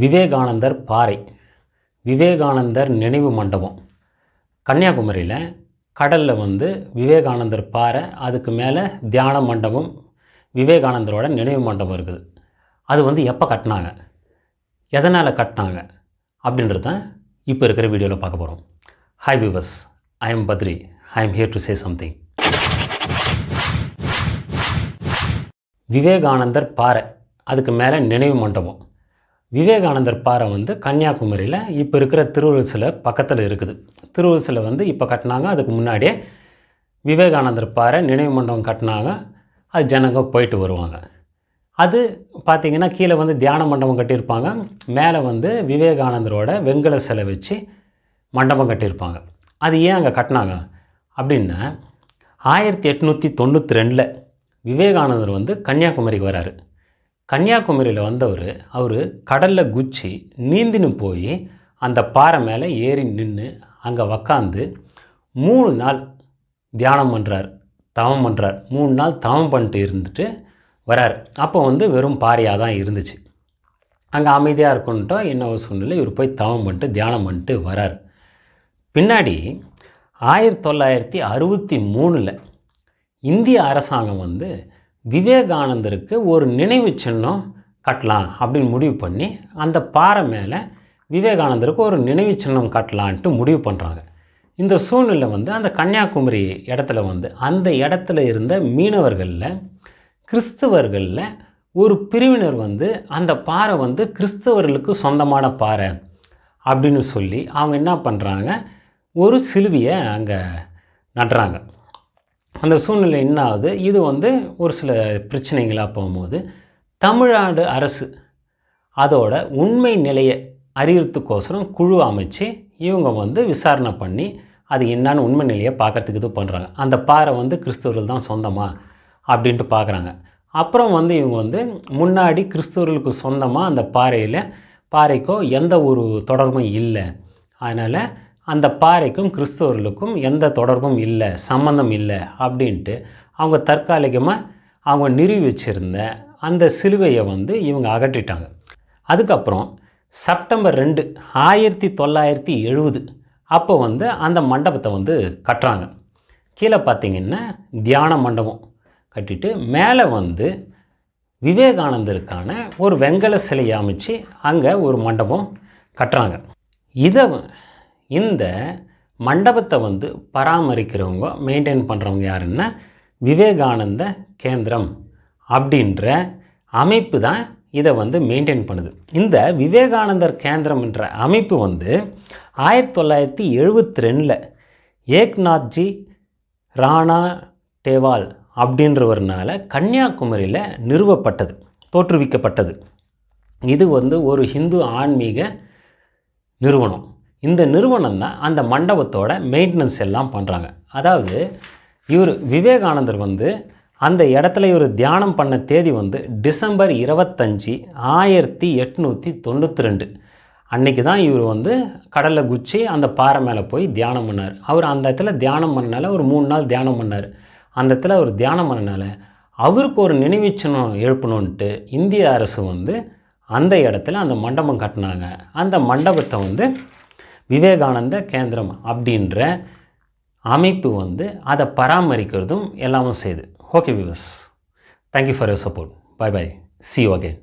விவேகானந்தர் பாறை விவேகானந்தர் நினைவு மண்டபம். கன்னியாகுமரியில் கடலில் வந்து விவேகானந்தர் பாறை அதுக்கு மேலே தியான மண்டபம் விவேகானந்தரோட நினைவு மண்டபம் இருக்குது. அது வந்து எப்போ கட்டினாங்க? எதனால் கட்டினாங்க? அப்படின்றது தான் இப்போ இருக்கிற வீடியோவில் பார்க்க போகிறோம் hi viewers I am Badri I am here to say something Vivekanandar பாறை அதுக்கு மேலே நினைவு மண்டபம். விவேகானந்தர் பாறை வந்து கன்னியாகுமரியில் இப்போ இருக்கிற திருவள்ளுவர் சிலை பக்கத்தில் இருக்குது. திருவள்ளுவர் சிலை வந்து இப்போ கட்டினாங்க. அதுக்கு முன்னாடியே விவேகானந்தர் பாறை நினைவு மண்டபம் கட்டினாங்க. அது ஜனங்க போயிட்டு வருவாங்க. அது பார்த்திங்கன்னா கீழே வந்து தியான மண்டபம் கட்டியிருப்பாங்க. மேலே வந்து விவேகானந்தரோட வெண்கல சிலை வச்சு மண்டபம் கட்டியிருப்பாங்க. அது ஏன் அங்கே கட்டினாங்க? அப்படின்னா ஆயிரத்தி எட்நூற்றி தொண்ணூற்றி ரெண்டில் விவேகானந்தர் வந்து கன்னியாகுமரிக்கு வராரு. கன்னியாகுமரியில் வந்தவர் அவர் கடலில் குச்சி நீந்தின்னு போய் அந்த பாறை மேலே ஏறி நின்று அங்கே உக்காந்து மூணு நாள் தியானம் பண்ணுறார் தவம் பண்ணுறார் மூணு நாள் தவம் பண்ணிட்டு இருந்துட்டு வரார். அப்போ வந்து வெறும் பாறையாக தான் இருந்துச்சு. அங்கே அமைதியாக இருக்குன்ட்டோ என்ன ஒரு சூழ்நிலை இவர் போய் தவம் பண்ணிட்டு தியானம் பண்ணிட்டு வரார். பின்னாடி ஆயிரத்தி தொள்ளாயிரத்தி அறுபத்தி மூணில் இந்திய அரசாங்கம் வந்து விவேகானந்தருக்கு ஒரு நினைவு சின்னம் கட்டலாம் அப்படின்னு முடிவு பண்ணி அந்த பாறை மேலே விவேகானந்தருக்கு ஒரு நினைவு சின்னம் கட்டலான்ட்டு முடிவு பண்ணுறாங்க இந்த சூழ்நிலை வந்து அந்த கன்னியாகுமரி இடத்துல வந்து அந்த இடத்துல இருந்த மீனவர்களில் கிறிஸ்தவர்களில் ஒரு பிரிவினர் வந்து அந்த பாறை வந்து கிறிஸ்தவர்களுக்கு சொந்தமான பாறை அப்படின்னு சொல்லி அவங்க என்ன பண்ணுறாங்க ஒரு சிலுவையை அங்கே நடுறாங்க அந்த சூழ்நிலை என்ன ஆகுது? இது வந்து ஒரு சில பிரச்சனைகளாக போகும்போது தமிழ்நாடு அரசு அதோட உண்மை நிலையை அறியறதுக்கோசரம் குழு அமைச்சு இவங்க வந்து விசாரணை பண்ணி அது என்னான்னு உண்மை நிலையை பார்க்கறதுக்கு இது பண்ணுறாங்க அந்த பாறை வந்து கிறிஸ்தவர்கள் தான் சொந்தமா அப்படின்ட்டு பார்க்குறாங்க. அப்புறம் வந்து இவங்க வந்து முன்னாடி கிறிஸ்தவர்களுக்கு சொந்தமாக அந்த பாறையில் பாறைக்கோ எந்த ஒரு தொடர்பும் இல்லை. அதனால் அந்த பாறைக்கும் கிறிஸ்தவர்களுக்கும் எந்த தொடர்பும் இல்லை சம்மந்தம் இல்லை அப்படின்ட்டு அவங்க தற்காலிகமாக அவங்க நிறுவி வச்சுருந்த அந்த சிலுவையை வந்து இவங்க அகற்றிட்டாங்க. அதுக்கப்புறம் செப்டம்பர் ரெண்டு ஆயிரத்தி தொள்ளாயிரத்தி எழுபது அப்போ வந்து அந்த மண்டபத்தை வந்து கட்டுறாங்க. கீழே பார்த்தீங்கன்னா தியான மண்டபம் கட்டிட்டு மேலே வந்து விவேகானந்தருக்கான ஒரு வெங்கல சிலையை அமைச்சு அங்கே ஒரு மண்டபம் கட்டுறாங்க. இதை இந்த மண்டபத்தை வந்து பராமரிக்கிறவங்க மெயின்டைன் பண்ணுறவங்க யாருன்னா விவேகானந்த கேந்திரம் அப்படின்ற அமைப்பு தான் இதை வந்து மெயின்டைன் பண்ணுது. இந்த விவேகானந்தர் கேந்திரம் என்ற அமைப்பு வந்து ஆயிரத்தி தொள்ளாயிரத்தி எழுபத்தி ரெண்டில் ஏக்நாத்ஜி ராணா டேவால் அப்படின்றவர்னால கன்னியாகுமரியில் நிறுவப்பட்டது தோற்றுவிக்கப்பட்டது. இது வந்து ஒரு ஹிந்து ஆன்மீக நிறுவனம். இந்த நிறுவனம் தான் அந்த மண்டபத்தோட மெயின்டெனன்ஸ் எல்லாம் பண்ணுறாங்க அதாவது இவர் விவேகானந்தர் வந்து அந்த இடத்துல இவர் தியானம் பண்ண தேதி வந்து டிசம்பர் இருபத்தஞ்சி ஆயிரத்தி எட்நூற்றி தொண்ணூற்றி ரெண்டு அன்னைக்கு தான் இவர் வந்து கடலில் குச்சி அந்த பாறை மேலே போய் தியானம் பண்ணார். அவர் அந்த இடத்துல தியானம் பண்ணனால ஒரு மூணு நாள் தியானம் பண்ணார். அந்த இடத்துல அவர் தியானம் பண்ணனால அவருக்கு ஒரு நினைவுச்சின்னம் எழுப்பணுன்ட்டு இந்திய அரசு வந்து அந்த இடத்துல அந்த மண்டபம் கட்டினாங்க. அந்த மண்டபத்தை வந்து விவேகானந்த கேந்திரம் அப்படின்ற அமைப்பு வந்து அதை பராமரிக்கிறதும் எல்லாமும் செய்யுது. Okay viewers thank you for your support bye bye see you again